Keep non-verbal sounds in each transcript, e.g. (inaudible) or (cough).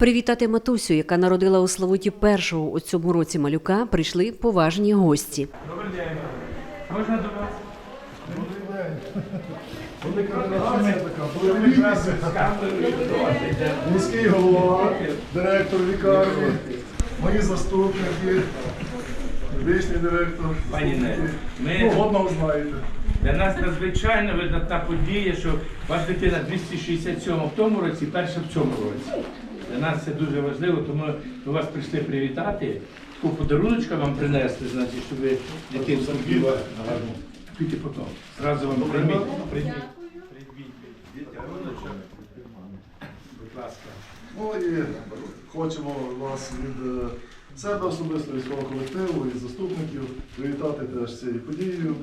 Привітати матусю, яка народила у Славуті першого у цьому році малюка, прийшли поважні гості. Добрий день. Можна до вас? Міський голова, директор лікарні, мої заступники, вічний директор. Пані Нелі, ми- Ну, одного знаєте. Для нас надзвичайно видатна подія, що ваша дитина 267 в тому році, перша в цьому році. Для нас це дуже важливо, тому ми вас прийшли привітати. Таку подаруночка вам принесли, значить, щоб ви дитину зробили гарно. Піти потім. Зразу вам прийміть. Прийміть. Будь ласка. Ну і хочемо вас від е, себе особисто від свого колективу і заступників привітати теж цією подією.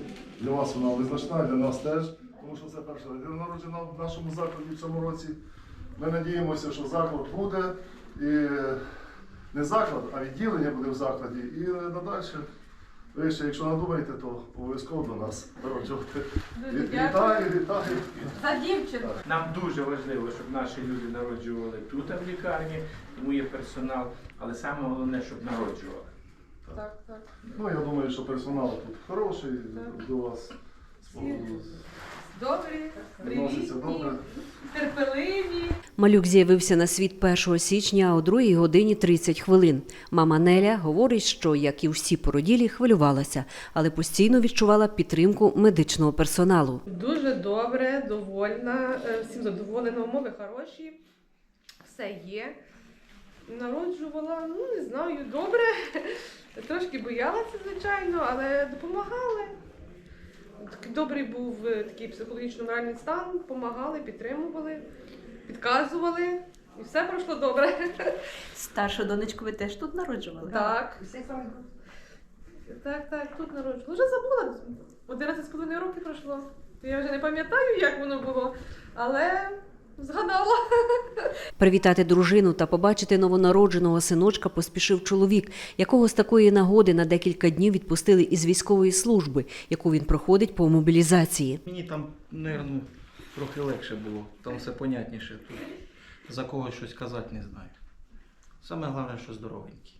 Для вас вона визначна, для нас теж, тому що це перша дитина народжена в нашому закладі в цьому році. Ми надіємося, що заклад буде і не заклад, а відділення буде в закладі. І надальше. Ви ще, якщо надумаєте, то обов'язково до нас народжувати. Вітаю, вітаю. За дівчину. Нам дуже важливо, щоб наші люди народжували тут в лікарні, тому є персонал, але саме головне, щоб народжували. Так, так. Ну, я думаю, що персонал тут хороший, Так. до вас Добрі, привітні, добре. терпеливі. Малюк з'явився на світ 1 січня о 2 годині 30 хвилин. Мама Неля говорить, що, як і всі породілі, хвилювалася, але постійно відчувала підтримку медичного персоналу. Дуже добре, довольна, е, всім задоволена, умови хороші, все є. Народжувала, ну не знаю, добре. (laughs) Трошки боялася, звичайно, але допомагали. Добрий був е, такий психологічно-моральний стан, допомагали, підтримували, підказували. І все пройшло добре. Старшу донечку ви теж тут народжували? Так. Так, так, тут народжували. Вже забула. 11,5 років пройшло. Я вже не пам'ятаю, як воно було, але згадала. Привітати дружину та побачити новонародженого синочка поспішив чоловік, якого з такої нагоди на декілька днів відпустили із військової служби, яку він проходить по мобілізації. Мені там, мабуть, трохи легше було, там все понятніше. Тут за когось щось казати не знаю. Саме головне, що здоровенький.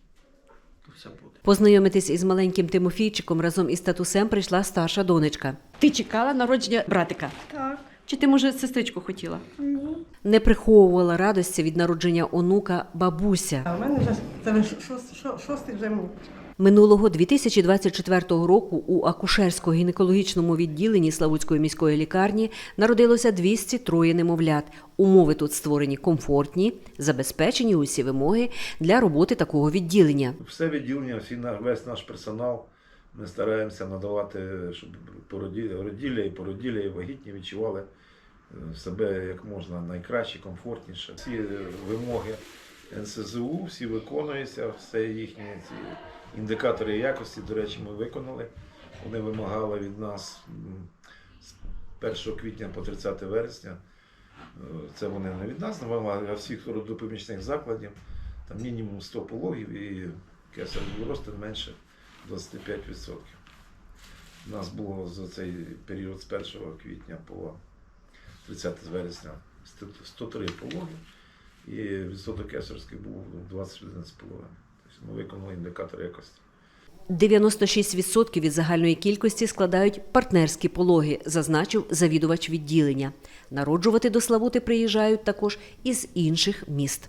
То все буде. Познайомитись із маленьким Тимофійчиком разом із татусем прийшла старша донечка. Ти чекала народження братика? Так, Чи ти, може, сестричку хотіла? ні. Не приховувала радості від народження онука бабуся. А в мене вже це шостий вже мій. Минулого 2024 року у акушерсько-гінекологічному відділенні Славутської міської лікарні народилося 203 немовлят. Умови тут створені комфортні, забезпечені усі вимоги для роботи такого відділення. Все відділення, всі на- весь наш персонал. Ми стараємося надавати, щоб породі- роділля і породілля, і вагітні відчували е, себе як можна найкраще, комфортніше. Всі вимоги НСЗУ, всі виконуються, все їхні ці індикатори якості, до речі, ми виконали. Вони вимагали від нас з 1 квітня по 30 вересня. Е, Це вони не від нас а всіх родопомічних закладів. Там мінімум 100 пологів і кесаревий розтин менше 25%. У нас було за цей період з 1 квітня по 30 вересня 103 пологи, і відсоток кесарський був 21,5. Тобто ми виконали індикатор якості. 96% від загальної кількості складають партнерські пологи, зазначив завідувач відділення. Народжувати до Славути приїжджають також із інших міст.